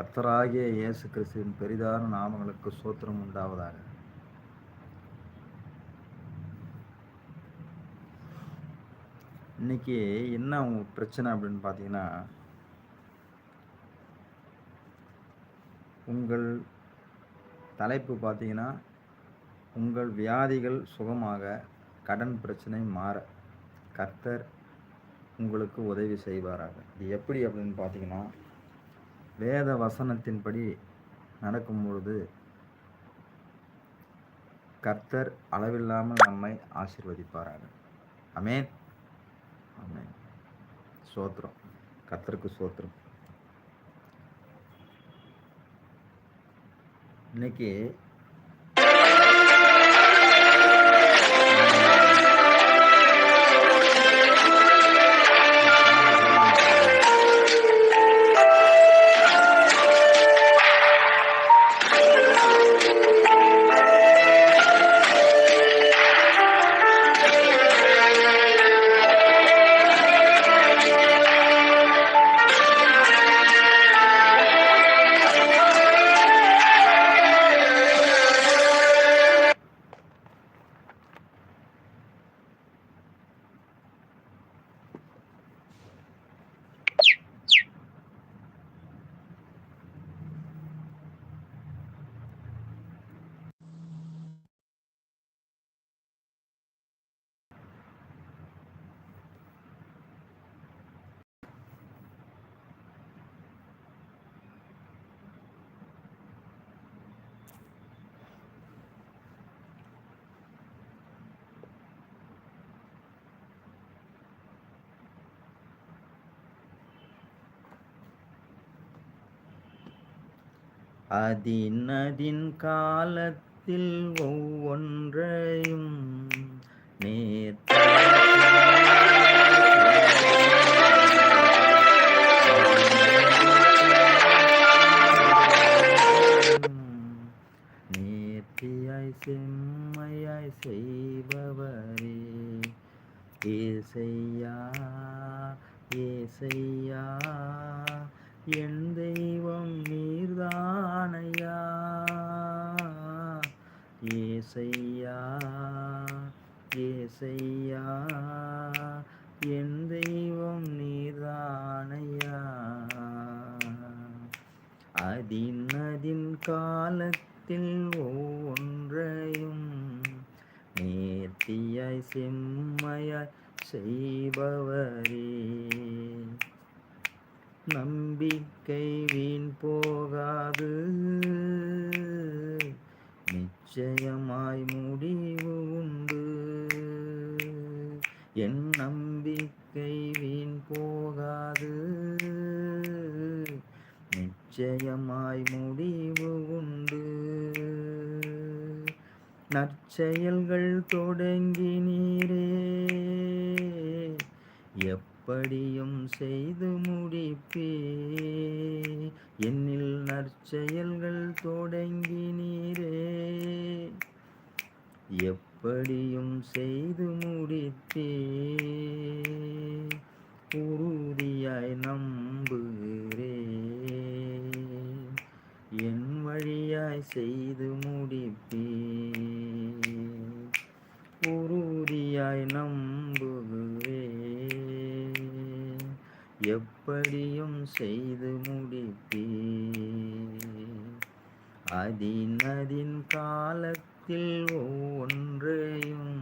கர்த்தராகிய இயேசு கிறிஸ்துவின் பெரிதான நாமங்களுக்கு சோத்திரம் உண்டாவதாக. இன்னைக்கு என்ன பிரச்சனை அப்படின்னு பார்த்தீங்கன்னா உங்கள் தலைப்பு பார்த்தீங்கன்னா உங்கள் வியாதிகள் சுகமாக கடன் பிரச்சனை மாற கர்த்தர் உங்களுக்கு உதவி செய்வாராக. இது எப்படி அப்படின்னு பார்த்தீங்கன்னா வேத வசனத்தின்படி நடக்கும் பொழுது கர்த்தர் அளவில்லாமல் நம்மை ஆசிர்வதிப்பாராங்க அமேன் அமேன் சோத்திரம். கர்த்தருக்கு சோத்திரம். இன்னைக்கு அதின் காலத்தில் ஒவ்வொன்றையும் நேர்த்த செய்பவரே. நம்பிக்கை வீண் போகாது. நிச்சயமாய் முடிவு உண்டு. என் நம்பிக்கை வீண் போகாது. நிச்சயமாய் முடிவு உண்டு. நற்செயல்கள் தொடங்கி நீரே. எப்படியும் செய்து முடிப்பே. என்னில் நற்செயல்கள் தொடங்கி நீரே எப்படியும் செய்து முடித்தே உறுதியாய் நம்புகிறே என் வழியாய் செய்து முடிப்பே உறுதியாய் நம்புகிறே எப்படியும் செய்து முடிப்பே அதின் அதின் காலத்தில் ஒவ்வொன்றையும்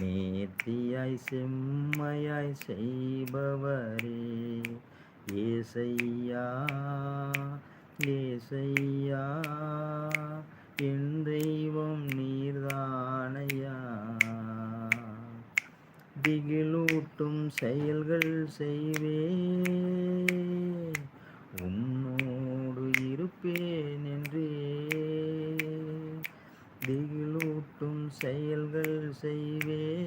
நேர்த்தியாய் செம்மையாய் செய்பவரே. ஏசையா ஏசையா என் தெய்வம் நீர்தானையா. திகிலூட்டும் செயல்கள் செய்வே. உன்னோடு இருப்பேன் என்றே. திகிலூட்டும் செயல்கள் செய்வே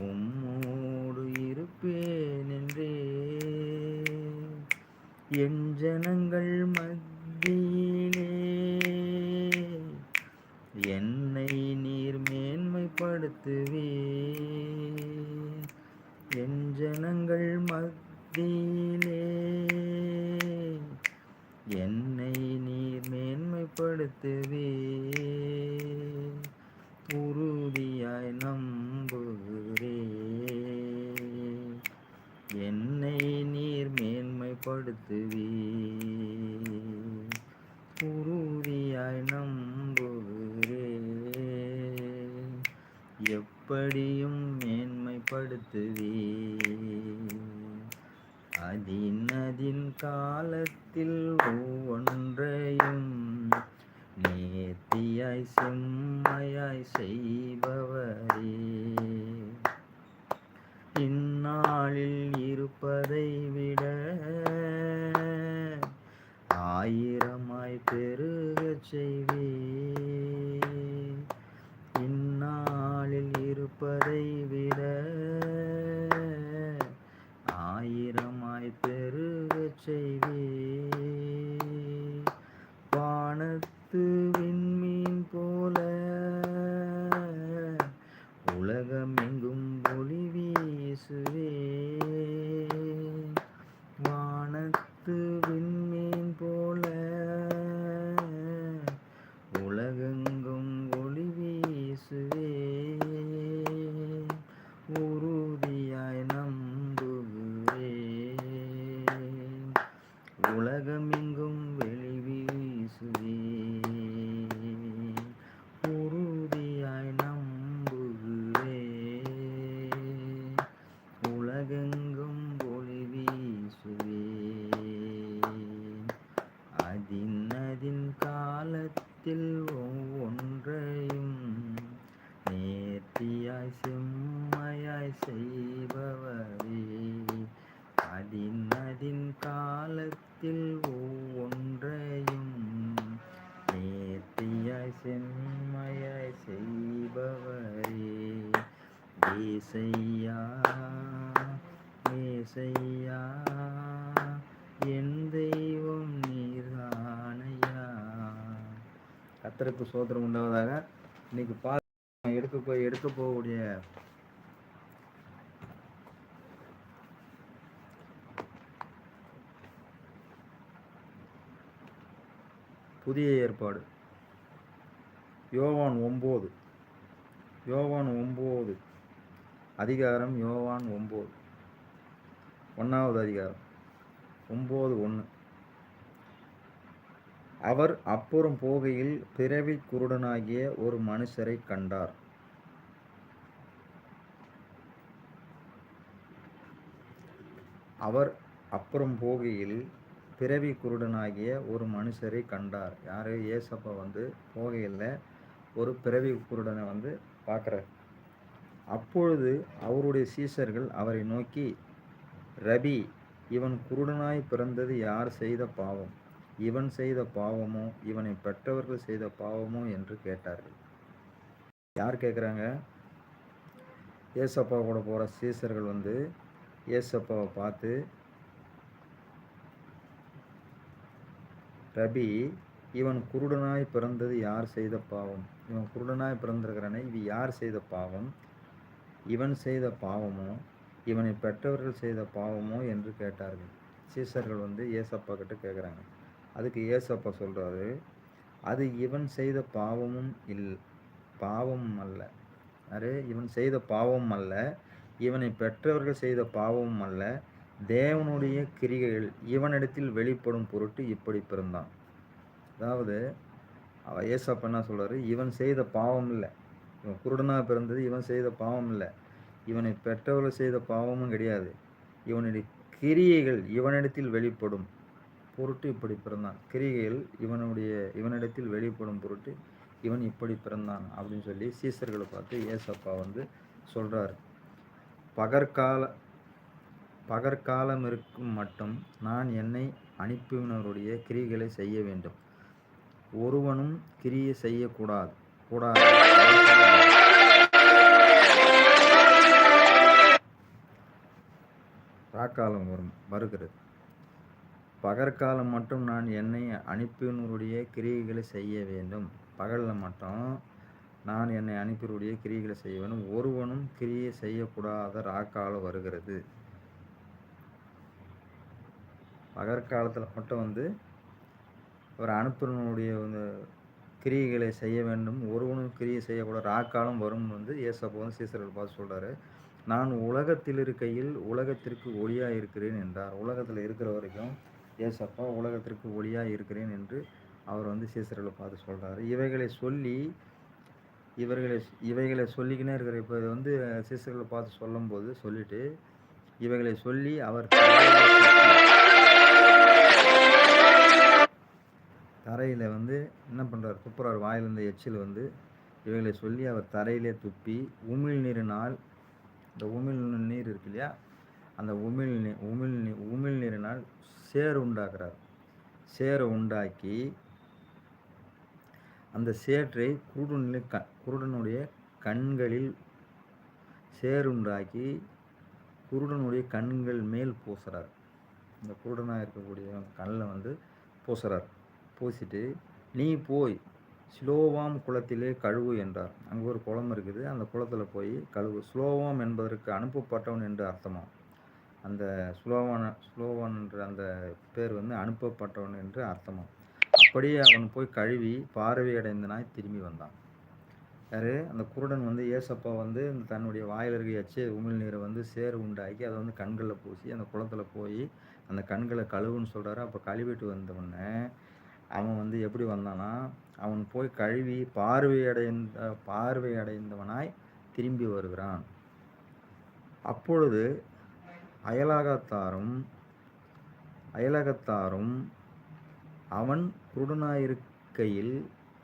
உம்மோடு இருப்பேன் என்றே என் ஜனங்கள் மத்தியிலே என்னை நீர் மேன்மைப்படுத்துவே என் ஜனங்கள் மத்தியிலே மேன்மைப்படுத்துவே உறுதியாய் நம்புகிறே என்னை நீர் மேன்மைப்படுத்துவே உறுதியாய் நம்புகிறே. எப்படியும் மேன்மைப்படுத்துவே அதின் அதின் காலத்தில் கத்தருக்கு உண்டாவதாக இன்னைக்கு பா எடுக்க போய் எடுக்க போகக்கூடிய புதிய ஏற்பாடு. யோவான் ஒம்பது. யோவான் ஒம்பது. அதிகாரம் யோவான் ஒம்பது. ஒன்றாவது அதிகாரம். ஒம்பது ஒன்று அவர் அப்புறம் போகையில் பிறவி குருடனாகிய ஒரு மனுஷரை கண்டார். அவர் அப்புறம் போகையில் பிறவி குருடனாகிய ஒரு மனுஷரை கண்டார். யார்? ஏசப்பா வந்து போகையில் ஒரு பிறவி குருடனை வந்து பார்க்குறார். அப்பொழுது அவருடைய சீசர்கள் அவரை நோக்கி ரபி இவன் குருடனாய் பிறந்தது யார் செய்த பாவம்? இவன் செய்த பாவமோ இவனை பெற்றவர்கள் செய்த பாவமோ என்று கேட்டார்கள். யார் கேட்குறாங்க? ஏசப்பா கூட போகிற சீசர்கள் வந்து ஏசப்பாவை பார்த்து ரபி இவன் குருடனாய் பிறந்தது யார் செய்த பாவம்? இவன் குருடனாய் பிறந்திருக்கிறானே இது யார் செய்த பாவம்? இவன் செய்த பாவமோ இவனை பெற்றவர்கள் செய்த பாவமோ? என்று கேட்டார்கள். சீசர்கள் வந்து ஏசப்பா கிட்ட கேட்குறாங்க. அதுக்கு ஏசப்பா சொல்கிறாரு அது இவன் செய்த பாவமும் இல் பாவமும் அல்ல. அரு இவன் செய்த பாவம் அல்ல. இவனை பெற்றவர்கள் செய்த பாவமும் அல்ல. தேவனுடைய கிரிகைகள் இவனிடத்தில் வெளிப்படும் பொருட்டு இப்படி பிறந்தான். அதாவது அவ என்ன சொல்கிறாரு இவன் செய்த பாவம் இல்லை. இவன் குருடனாக பிறந்தது இவன் செய்த பாவம் இல்லை. இவனை பெற்றவர்கள் செய்த பாவமும் கிடையாது. இவனுடைய கிரியைகள் இவனிடத்தில் வெளிப்படும் பொருட்டு இப்படி பிறந்தான். கிரிகைகள் இவனுடைய இவனிடத்தில் வெளிப்படும் பொருட்டு இவன் இப்படி பிறந்தான் அப்படின்னு சொல்லி சீசர்களை பார்த்து ஏசப்பா வந்து சொல்கிறாரு பகற்கால பகற்காலம் இருக்கும் மட்டும் நான் என்னை அனுப்பினவருடைய கிரிகளை செய்ய வேண்டும். ஒருவனும் கிரியை செய்யக்கூடாது கூடாது. ராக்காலம் வரும் வருகிறது. பகற்காலம் மட்டும் நான் என்னை அனுப்பினருடைய கிரியைகளை செய்ய வேண்டும். பகலில் மட்டும் நான் என்னை அனுப்பினுடைய கிரியைகளை செய்ய வேண்டும். ஒருவனும் கிரியை செய்யக்கூடாத ராக்காலம் வருகிறது. பகற்காலத்தில் மட்டும் வந்து ஒரு அனுப்பினுடைய வந்து கிரியைகளை செய்ய வேண்டும். ஒருவனும் கிரியை செய்யக்கூடாது ராக்காலம் வரும் வந்து ஏசப்பா வந்து சீசர்கள் பார்த்து சொல்கிறாரு நான் உலகத்தில் இருக்கையில் உலகத்திற்கு ஒளியாக இருக்கிறேன் என்றார். உலகத்தில் இருக்கிற வரைக்கும் ஏசப்பா உலகத்திற்கு ஒளியாக இருக்கிறேன் என்று அவர் வந்து சீசர்களை பார்த்து சொல்கிறாரு இவைகளை சொல்லி இவர்களை இவைகளை சொல்லிக்கினே இருக்கிற இப்போ இது வந்து சீசர்களை பார்த்து சொல்லும்போது சொல்லிட்டு இவைகளை சொல்லி அவர் தரையில் வந்து என்ன பண்ணுறார் துப்புறார். வாயிலிருந்த எச்சில் வந்து இவைகளை சொல்லி அவர் தரையிலே துப்பி உமிழ் நீரினால் இந்த உமிழ் நீர் இருக்கு இல்லையா? அந்த உமிழ் நீ உமிழ் நீ உமிழ் நீரினால் சேறு உண்டாக்குறார். சேரை உண்டாக்கி அந்த சேற்றை குருடனில் க குருடனுடைய கண்களில் சேருண்டாக்கி குருடனுடைய கண்கள் மேல் பூசுறார். இந்த குருடனாக இருக்கக்கூடிய கண்ணில் வந்து பூசுறார். பூசிட்டு நீ போய் ஸ்லோவாம் குளத்திலே கழுவு என்றார். அங்கே ஒரு குளம் இருக்குது. அந்த குளத்தில் போய் கழுவு. ஸ்லோவாம் என்பதற்கு அனுப்பப்பட்டவன் என்று அர்த்தமாகும் அந்த ஸ்லோவான ஸ்லோவான் என்ற அந்த பேர் வந்து அனுப்பப்பட்டவன் என்று அர்த்தமும். அப்படியே அவன் போய் கழுவி பார்வை அடைந்தனாய் திரும்பி வந்தான். யாரு? அந்த குருடன் வந்து ஏசப்பா வந்து இந்த தன்னுடைய வாயில் இருக்க எச்ச உமிழ் நீரை வந்து சேறு உண்டாக்கி அதை வந்து கண்களில் பூசி அந்த குளத்தில் போய் அந்த கண்களை கழுவுன்னு சொல்கிறாரு அப்போ கழுவிட்டு வந்தவுடனே அவன் வந்து எப்படி வந்தானா அவன் போய் கழுவி பார்வையடைந்த பார்வையடைந்தவனாய் திரும்பி வருகிறான். அப்பொழுது அயலாகத்தாரும் அயலகத்தாரும் அவன் குருடனாயிருக்கையில்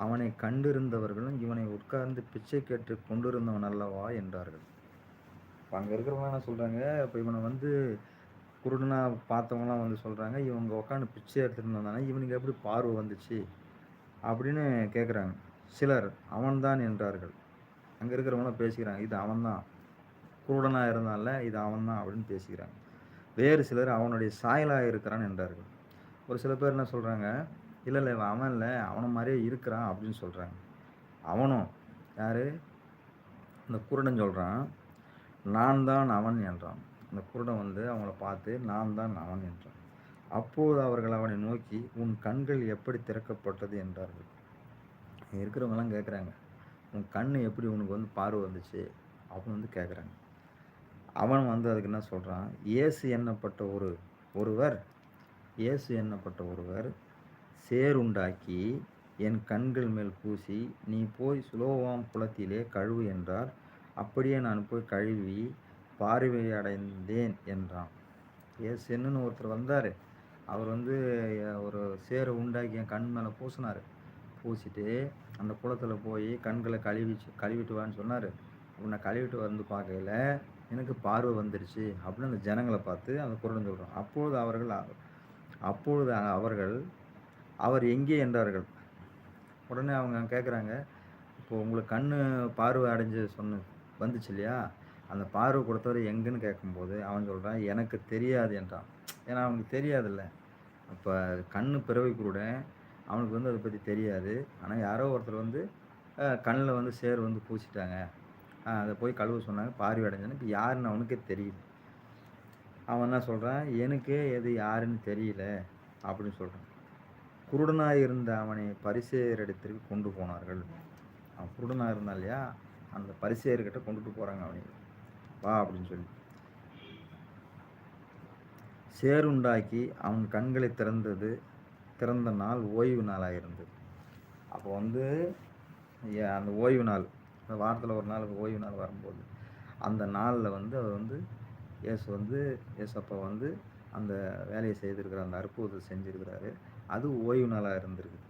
அவனை கண்டிருந்தவர்களும் இவனை உட்கார்ந்து பிச்சை கேட்டு கொண்டிருந்தவன் அல்லவா என்றார்கள். இப்போ அங்கே இருக்கிறவங்க என்ன சொல்கிறாங்க இப்போ இவனை வந்து குருடனாக பார்த்தவங்களாம் வந்து சொல்கிறாங்க இவங்க உட்காந்து பிச்சை எடுத்துகிட்டு வந்தானே இவனுக்கு எப்படி பார்வை வந்துச்சு? அப்படின்னு கேட்குறாங்க சிலர் அவன்தான் என்றார்கள். அங்கே இருக்கிறவங்களாம் பேசிக்கிறாங்க இது அவன்தான். குருடனாக இருந்தால இது அவன்தான் அப்படின்னு பேசிக்கிறாங்க. வேறு சிலர் அவனுடைய சாயலாக இருக்கிறான் என்றார்கள். ஒரு சில பேர் என்ன சொல்கிறாங்க இல்லை இல்லை அவன் இல்லை அவனை மாதிரியே இருக்கிறான் அப்படின்னு சொல்கிறாங்க அவனும் யார்? இந்த குருடன் சொல்கிறான் நான் தான் அவன் என்றான். அந்த குருடன் வந்து அவங்கள பார்த்து நான் தான் அவன் என்றான். அப்போது அவர்கள் அவனை நோக்கி உன் கண்கள் எப்படி திறக்கப்பட்டது? என்றார்கள். இருக்கிறவங்களாம் கேட்குறாங்க உன் கண் எப்படி உனக்கு வந்து பார்வை வந்துச்சு? அப்படின்னு வந்து கேட்குறாங்க அவன் வந்து அதுக்கு என்ன சொல்கிறான் இயேசு எண்ணப்பட்ட ஒரு ஒருவர் இயேசு எண்ணப்பட்ட ஒருவர்? சேருண்டாக்கி என் கண்கள் மேல் பூசி நீ போய் சுலோவாம் குளத்திலே கழுவு என்றார். அப்படியே நான் போய் கழுவி பார்வை அடைந்தேன் என்றான் ஏசுன்னு ஒருத்தர் வந்தார். அவர் வந்து ஒரு சேரை உண்டாக்கி என் கண் மேலே பூசினார். பூசிட்டு அந்த குளத்தில் போய் கண்களை கழுவி கழுவிட்டு வான்னு சொன்னார். உன்னை கழுவிட்டு வந்து பார்க்கையில எனக்கு பார்வை வந்துருச்சு அப்படின்னு அந்த ஜனங்களை பார்த்து அந்த குரடன் சொல்கிறோம் அப்பொழுது அவர்கள் அப்பொழுது அவர்கள் அவர் எங்கே என்றார்கள்? உடனே அவங்க கேட்குறாங்க இப்போ உங்களுக்கு கண் பார்வை அடைஞ்சு சொன்ன வந்துச்சு இல்லையா? அந்த பார்வை கொடுத்தவர் எங்கன்னு கேட்கும்போது அவன் சொல்கிறான் எனக்கு தெரியாது என்றான். ஏன்னா அவனுக்கு தெரியாதுல்ல. அப்போ கண் பிறவை கூட அவனுக்கு வந்து அதை பற்றி தெரியாது. ஆனால் யாரோ ஒருத்தர் வந்து கண்ணில் வந்து சேர் வந்து பூசிட்டாங்க. அதை போய் கழுவ சொன்னாங்க. பார்வை அடைஞ்சானே இப்போ யாருன்னு அவனுக்கே தெரியல. அவன் என்ன சொல்கிறான் எனக்கே எது யாருன்னு தெரியல அப்படின்னு சொல்கிறான் குருடனாக இருந்த அவனை பரிசேரிடத்திற்கு கொண்டு போனார்கள். அவன் குருடனாக இருந்தான் இல்லையா? அந்த பரிசேர்கிட்ட கொண்டுட்டு போகிறாங்க அவனை. வா அப்படின்னு சொல்லி. சேருண்டாக்கி அவன் கண்களை திறந்தது திறந்த நாள் ஓய்வு நாளாக இருந்தது. அப்போ வந்து அந்த ஓய்வு நாள் வாரத்தில் ஒரு நாள் ஓய்வு நாள் வரும்போது அந்த நாளில் வந்து அவர் வந்து இயேசு வந்து இயேசப்பா வந்து அந்த வேலையை செய்திருக்கிற அந்த அற்புதத்தை செஞ்சுருக்கிறாரு. அது ஓய்வு நாளாக இருந்திருக்கு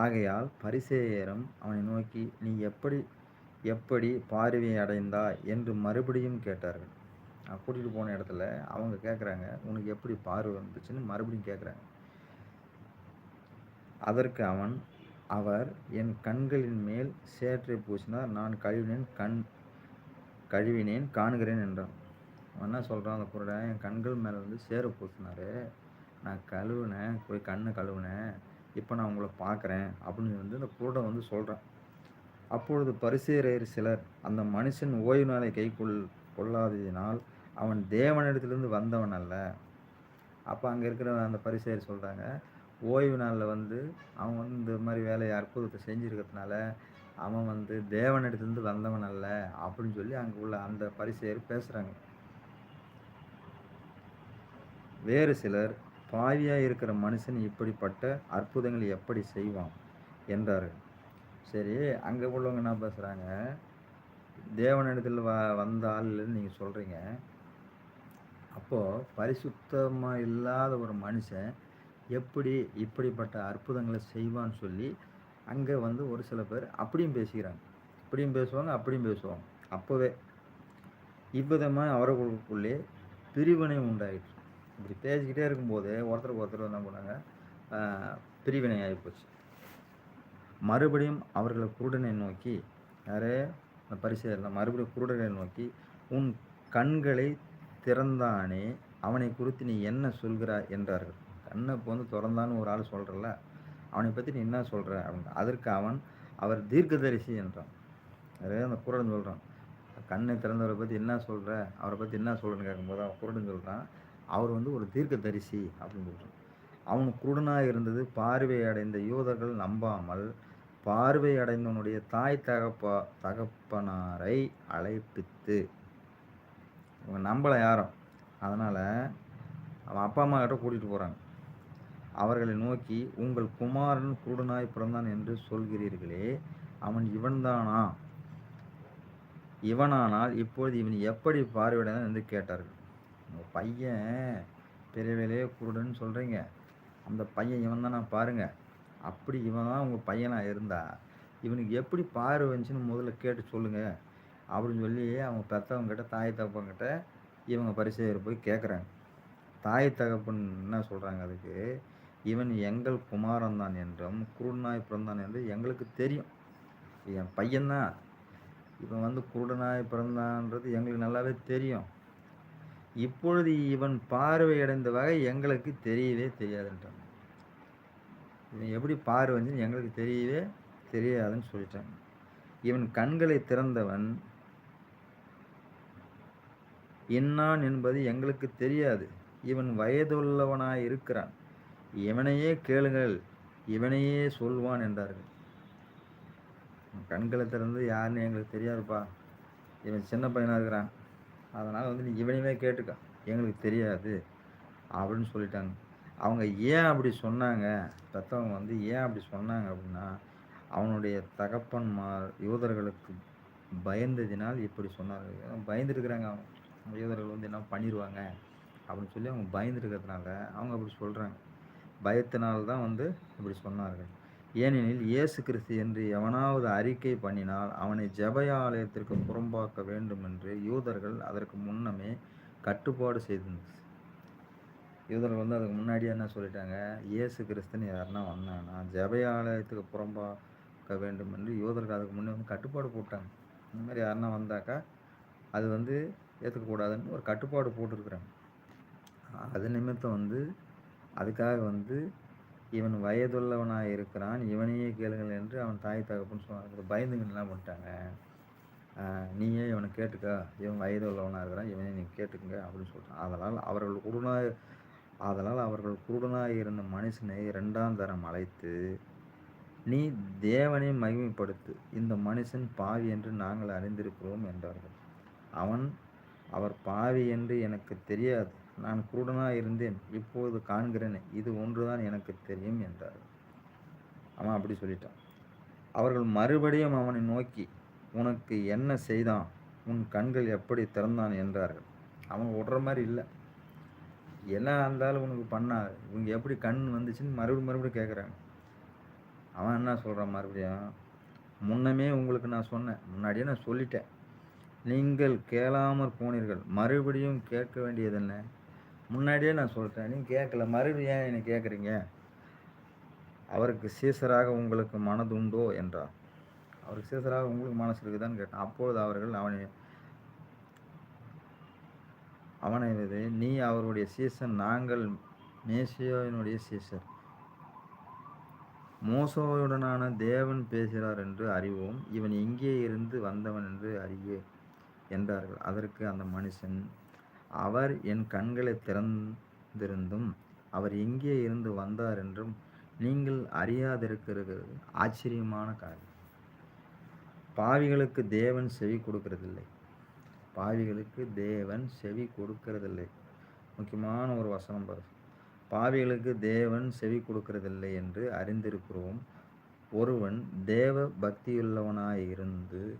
ஆகையால் பரிசேயரும் அவனை நோக்கி நீ எப்படி எப்படி பார்வையை அடைந்தா என்று மறுபடியும் கேட்டார்கள். நான் கூட்டிகிட்டு போன இடத்துல அவங்க கேட்குறாங்க உனக்கு எப்படி பார்வை வந்துச்சுன்னு? மறுபடியும் கேட்குறாங்க அதற்கு அவன் அவர் என் கண்களின் மேல் சேற்றை பூசினார். நான் கழுவினேன் கண் கழுவினேன் காணுகிறேன் என்றான். அவன் என்ன சொல்கிறான் அந்த குருடன் என் கண்கள் மேலே வந்து சேரை பூசினார். நான் கழுவுனேன் போய் கண்ணை கழுவுனேன். இப்போ நான் உங்களை பார்க்குறேன் அப்படின்னு வந்து அந்த குருடன் வந்து சொல்கிறான் அப்பொழுது பரிசேயர் சிலர் அந்த மனுஷன் ஓய்வு நாளை கை கொள் கொள்ளாததினால் அவன் தேவனிடத்திலிருந்து வந்தவன் அல்ல. அப்போ அங்கே இருக்கிற அந்த பரிசேயர் சொல்கிறாங்க ஓய்வு நாளில் வந்து அவன் வந்து இந்த மாதிரி வேலையை அற்புதத்தை செஞ்சுருக்கிறதுனால அவன் வந்து தேவனிடத்துலேருந்து வந்தவன் அல்ல அப்படின்னு சொல்லி அங்கே உள்ள அந்த பரிசெயர் பேசுகிறாங்க வேறு சிலர் பாவியாக இருக்கிற மனுஷன் இப்படிப்பட்ட அற்புதங்களை எப்படி செய்வான்? என்றார்கள். சரி அங்கே உள்ளவங்க என்ன பேசுகிறாங்க தேவனிடத்தில் வ வந்த ஆள் இல்லைன்னு நீங்கள் சொல்கிறீங்க அப்போது பரிசுத்தமாக இல்லாத ஒரு மனுஷன் எப்படி இப்படிப்பட்ட அற்புதங்களை செய்வான்னு சொல்லி அங்கே வந்து ஒரு சில பேர் அப்படியும் பேசிக்கிறாங்க. இப்படியும் பேசுவாங்க அப்படியும் பேசுவாங்க. அப்போவே இவ்விதமாக அவர்களுக்குள்ளே பிரிவினை உண்டாயிற்று. இப்படி பேசிக்கிட்டே இருக்கும்போது ஒருத்தருக்கு ஒருத்தர் என்ன பண்ணாங்க? பிரிவினை ஆகிப்போச்சு மறுபடியும் அவர்களை குருடனை நோக்கி யாரே அந்த பரிசு மறுபடியும் குருடனை நோக்கி உன் கண்களை திறந்தானே அவனை குறித்து நீ என்ன சொல்கிறாய் என்றார்கள். கண்ணை இப்போ வந்து திறந்தான்னு ஒரு ஆள் சொல்கிறல்ல அவனை பற்றி நீ என்ன சொல்கிற அப்படின்னு. அதற்கு அவன் அவர் தீர்க்கதரிசி என்றான். நிறைய அந்த குரடன் சொல்கிறான் கண்ணை திறந்தவரை பற்றி என்ன சொல்கிற அவரை பற்றி என்ன சொல்கிறேன்னு கேட்கும்போது அவன் குரடன் சொல்கிறான் அவர் வந்து ஒரு தீர்க்கதரிசி அப்படின்னு சொல்கிறான் அவன் குருடனாக இருந்தது பார்வை அடைந்த யூதர்கள் நம்பாமல் பார்வை அடைந்தவனுடைய தாய் தகப்ப தகப்பனாரை அழைப்பித்து. இவங்க நம்பலை யாரும். அதனால் அவன் அப்பா அம்மா கிட்ட கூட்டிகிட்டு போகிறாங்க அவர்களை நோக்கி உங்கள் குமாரன் குருடனாய் பிறந்தான் என்று சொல்கிறீர்களே அவன் இவன்தானா? இவனானால் இப்பொழுது இவன் எப்படி பார்வையிடான் என்று கேட்டார்கள். உங்கள் பையன் பெரியவேலே குருடன் சொல்கிறீங்க அந்த பையன் இவன் தானா பாருங்கள் அப்படி இவன் தான் உங்கள் பையனாக இருந்தா இவனுக்கு எப்படி பார்வை வந்துச்சுன்னு முதல்ல கேட்டு சொல்லுங்கள் அப்படின்னு சொல்லி அவங்க பெற்றவங்ககிட்ட தாய் தகப்பங்கிட்ட இவங்க பரிசெயர் போய் கேட்குறாங்க தாய் தகப்பன் என்ன சொல்கிறாங்க அதுக்கு? இவன் எங்கள் குமாரன் தான் என்றும் குருடனாய் பிறந்தான் என்று எங்களுக்கு தெரியும். என் பையன்தான். இவன் வந்து குருடனாய் பிறந்தான்றது எங்களுக்கு நல்லாவே தெரியும். இப்பொழுது இவன் பார்வையடைந்த வகை எங்களுக்கு தெரியவே தெரியாதுன்றான். இவன் எப்படி பார்வை எங்களுக்கு தெரியவே தெரியாதுன்னு சொல்லிட்டாங்க இவன் கண்களை திறந்தவன் என்னான் என்பது எங்களுக்கு தெரியாது. இவன் வயதுள்ளவனாய் இருக்கிறான் இவனையே கேளுங்கள் இவனையே சொல்வான் என்றார்கள். கண்களை திறந்து யாருன்னு எங்களுக்கு தெரியாதுப்பா. இவன் சின்ன பையனாக இருக்கிறான். அதனால் வந்து நீ இவனையுமே கேட்டுக்க. எங்களுக்கு தெரியாது அப்படின்னு சொல்லிட்டாங்க. அவங்க ஏன் அப்படி சொன்னாங்க? பெற்றவங்க வந்து ஏன் அப்படி சொன்னாங்க அப்படின்னா அவனுடைய தகப்பன்மார் யூதர்களுக்கு பயந்ததினால் இப்படி சொன்னார்கள். ஏன்னா பயந்துருக்குறாங்க அவங்க. யூதர்கள் வந்து என்ன பண்ணிடுவாங்க அப்படின்னு சொல்லி அவங்க பயந்துருக்கிறதுனால அவங்க அப்படி சொல்கிறாங்க பயத்தினால் தான் வந்து இப்படி சொன்னார்கள். ஏனெனில் இயேசு கிறிஸ்து என்று எவனாவது அறிக்கை பண்ணினால் அவனை ஜபயாலயத்திற்கு புறம்பாக்க வேண்டும் என்று யூதர்கள் அதற்கு முன்னமே கட்டுப்பாடு செய்திருந்தது யூதர்கள் வந்து அதுக்கு முன்னாடியே என்ன சொல்லிட்டாங்க? இயேசு கிறிஸ்துன்னு யாருன்னா வந்தானா ஜபயாலயத்துக்கு புறம்பாக்க வேண்டும் என்று யூதர்கள் அதுக்கு முன்னே வந்து கட்டுப்பாடு போட்டாங்க. இந்த மாதிரி யாருன்னா வந்தாக்கா அது வந்து ஏற்றுக்கக்கூடாதுன்னு ஒரு கட்டுப்பாடு போட்டிருக்கிறாங்க. அது நிமித்தம் வந்து அதுக்காக வந்து இவன் வயதுள்ளவனாக இருக்கிறான் இவனையே கேளுங்கள் என்று அவன் தாய் தகப்பன்னு சொன்னாங்க பயந்துங்க என்ன பண்ணிட்டாங்க? நீயே இவனை கேட்டுக்க. இவன் வயது உள்ளவனாக இருக்கிறான் இவனே நீ கேட்டுக்குங்க அப்படின்னு சொல்கிறான் அதனால் அவர்கள் குருடனாய் அதனால் அவர்கள் குருடனாக இருந்த மனுஷனை ரெண்டாம் தரம் அழைத்து நீ தேவனை மகிமைப்படுத்து. இந்த மனுஷன் பாவி என்று நாங்கள் அறிந்திருக்கிறோம் என்றார்கள். அவன் அவர் பாவி என்று எனக்கு தெரியாது. நான் குருடனாக இருந்தேன் இப்போது காண்கிறேன் இது ஒன்றுதான் எனக்கு தெரியும் என்றார். அவன் அப்படி சொல்லிட்டான். அவர்கள் மறுபடியும் அவனை நோக்கி உனக்கு என்ன செய்தான்? உன் கண்கள் எப்படி திறந்தான்? என்றார்கள். அவன் விடுற மாதிரி இல்லை. என்ன இருந்தாலும் உனக்கு பண்ணா இவங்க எப்படி கண் வந்துச்சுன்னு மறுபடியும் மறுபடியும் கேட்குறாங்க அவன் என்ன சொல்கிறான் மறுபடியும்? முன்னமே உங்களுக்கு நான் சொன்னேன் முன்னாடியே நான் சொல்லிட்டேன். நீங்கள் கேளாமற் போனீர்கள். மறுபடியும் கேட்க வேண்டியது என்ன? முன்னாடியே நான் சொல்லிட்டேன். நீங்கள் கேட்கல மறுபடியும் ஏன் என்னை கேட்குறீங்க அவருக்கு சீசராக உங்களுக்கு மனது உண்டோ என்றார். அவருக்கு சீசராக உங்களுக்கு மனசு இருக்குதான்னு கேட்டான். அப்பொழுது அவர்கள் அவனை அவனை இது நீ அவருடைய சீசன் நாங்கள் மேசியோவினுடைய சீசர் மோசோவுடனான தேவன் பேசுகிறார் என்று அறிவோம். இவன் எங்கே இருந்து வந்தவன் என்று அறிய என்றார்கள். அதற்கு அந்த மனுஷன் அவர் என் கண்களை திறந்திருந்தும் அவர் எங்கே இருந்து வந்தார் என்றும் நீங்கள் அறியாதிருக்கிறது. ஆச்சரியமான காரியம். பாவிகளுக்கு தேவன் செவி கொடுக்கறதில்லை. பாவிகளுக்கு தேவன் செவி கொடுக்கறதில்லை. முக்கியமான ஒரு வசனம் பாரு. பாவிகளுக்கு தேவன் செவி கொடுக்கறதில்லை என்று அறிந்திருக்கிறோம். ஒருவன் தேவ பக்தியுள்ளவனாய் இருந்து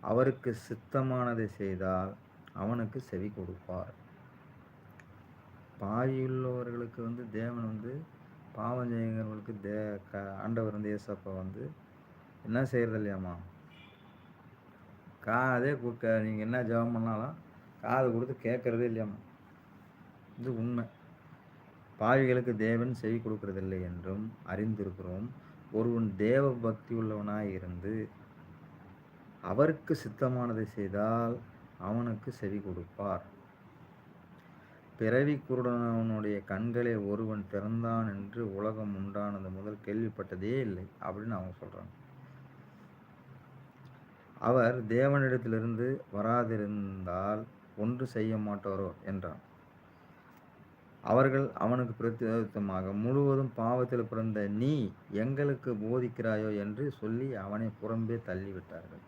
அவருக்கு சித்தமானதை செய்தால் அவனுக்கு செவி கொடுப்பார். பாவியுள்ளவர்களுக்கு வந்து தேவன் வந்து பாவம் செய்கிறவர்களுக்கு தே க ஆண்டவர் வந்து ஏசப்பா வந்து என்ன செய்கிறது இல்லையாம்மா? காதே கொடுக்க நீங்கள் என்ன ஜெபம் பண்ணாலும் காது கொடுத்து கேட்குறதே இல்லையாம்மா? இது உண்மை. பாவிகளுக்கு தேவன் செவி கொடுக்கறதில்லை என்றும் அறிந்திருக்கிறோம். ஒருவன் தேவ பக்தி உள்ளவனாய் இருந்து அவருக்கு சித்தமானதை செய்தால் அவனுக்கு செவி கொடுப்பார். பிறவி குருடனவனுடைய கண்களை ஒருவன் திறந்தான் என்று உலகம் உண்டானது முதல் கேள்விப்பட்டதே இல்லை அப்படின்னு அவங்க சொல்கிறாங்க அவர் தேவனிடத்திலிருந்து வராதிருந்தால் ஒன்று செய்ய மாட்டாரோ என்றான். அவர்கள் அவனுக்கு பிரத்யுத்தமாக முழுவதும் பாவத்தில் பிறந்த நீ எங்களுக்கு போதிக்கிறாயோ என்று சொல்லி அவனை புறம்பே தள்ளிவிட்டார்கள்.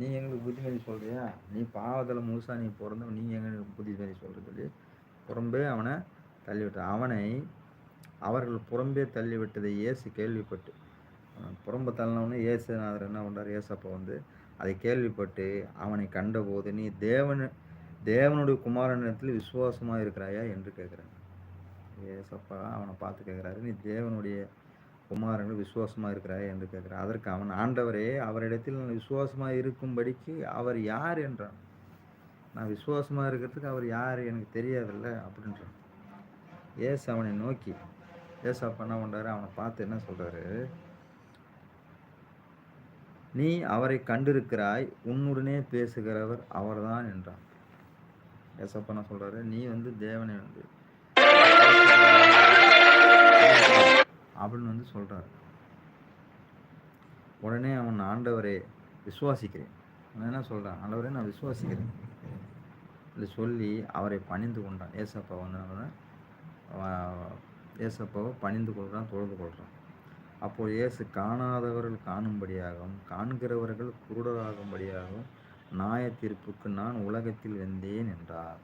நீ எங்களுக்கு புத்திமதி சொல்கிறியா நீ பாவத்தில் முழுசா நீ பிறந்த நீ எங்களுக்கு புத்திமதி சொல்கிற சொல்லி புறம்பே அவனை தள்ளிவிட்டார் அவனை அவர்கள் புறம்பே தள்ளிவிட்டதை இயேசு கேள்விப்பட்டு அவன் புறம்ப தள்ளினவனே இயேசுநாதர் என்ன பண்ணுறார் இயேசப்பா வந்து அதை கேள்விப்பட்டு அவனை கண்டபோது நீ தேவன் தேவனுடைய குமாரனிடத்தில் விசுவாசமாக இருக்கிறாயா? என்று கேட்குறாங்க. ஏசப்பா அவனை பார்த்து கேட்குறாரு நீ தேவனுடைய குமாரனில் விசுவாசமாக இருக்கிறாய் என்று கேட்குறான். அதற்கு அவன் ஆண்டவரே அவரிடத்தில் நான் விசுவாசமாக இருக்கும்படிக்கு அவர் யார் என்றான்? நான் விசுவாசமாக இருக்கிறதுக்கு அவர் யார் எனக்கு தெரியாதில்ல அப்படின்றான் ஏசு அவனை நோக்கி ஏசப்பா என்ன பண்ணுறாரு அவனை பார்த்து என்ன சொல்கிறாரு நீ அவரை கண்டிருக்கிறாய் உன்னுடனே பேசுகிறவர் அவர்தான் என்றான். ஏசப்பா என்ன சொல்கிறாரு நீ வந்து தேவனை வந்து அப்படின்னு வந்து சொல்கிறார் உடனே அவன் ஆண்டவரே விசுவாசிக்கிறேன். அவன் என்ன சொல்கிறான் ஆண்டவரே நான் விசுவாசிக்கிறேன். இது சொல்லி அவரை பணிந்து கொண்டான். ஏசப்பா வந்து ஏசப்பாவை பணிந்து கொள்கிறான் தொழுது கொள்கிறான் அப்போது இயேசு காணாதவர்கள் காணும்படியாகவும் காண்கிறவர்கள் குருடராகும்படியாகவும் நியாய தீர்ப்புக்கு நான் உலகத்தில் வந்தேன் என்றார்.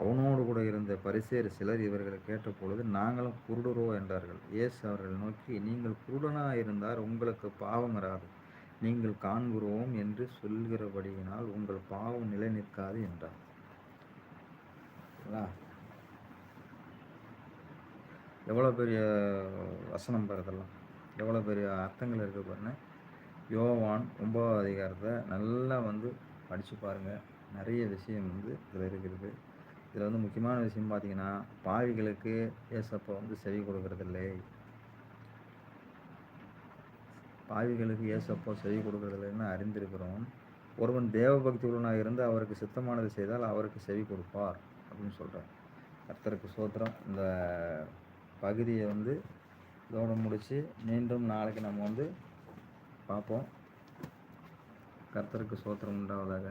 அவனோடு கூட இருந்த பரிசேர் சிலர் இவர்களை கேட்டபொழுது நாங்களும் குருடரோ என்றார்கள். இயேசு அவர்களை நோக்கி நீங்கள் குருடனாக இருந்தால் உங்களுக்கு பாவம் வராது. நீங்கள் காண்கிறோம் என்று சொல்கிறபடியினால் உங்கள் பாவம் நிலை நிற்காது என்றார் எவ்வளோ பெரிய வசனம் பாருதெல்லாம் எவ்வளோ பெரிய அர்த்தங்கள் இருக்குது பாருங்க. யோவான் ஒன்பதாவது அதிகாரத்தை நல்லா வந்து படித்து பாருங்கள் நிறைய விஷயம் வந்து இதில் இருக்கிறது இதில் வந்து முக்கியமான விஷயம் பார்த்தீங்கன்னா பாவிகளுக்கு ஏசப்பா வந்து செவி கொடுக்கறதில்லை. பாவிகளுக்கு ஏசப்பா செவி கொடுக்கறதில்லைன்னு அறிந்திருக்கிறோம். ஒருவன் தேவபக்தி உள்ளனாக இருந்து அவருக்கு சித்தமானது செய்தால் அவருக்கு செவி கொடுப்பார் அப்படின்னு சொல்கிறார் கர்த்தருக்கு சோத்திரம். இந்த பகுதியை வந்து இதோட முடித்து மீண்டும் நாளைக்கு நம்ம வந்து பார்ப்போம். கர்த்தருக்கு சோத்திரம் உண்டாவதாக.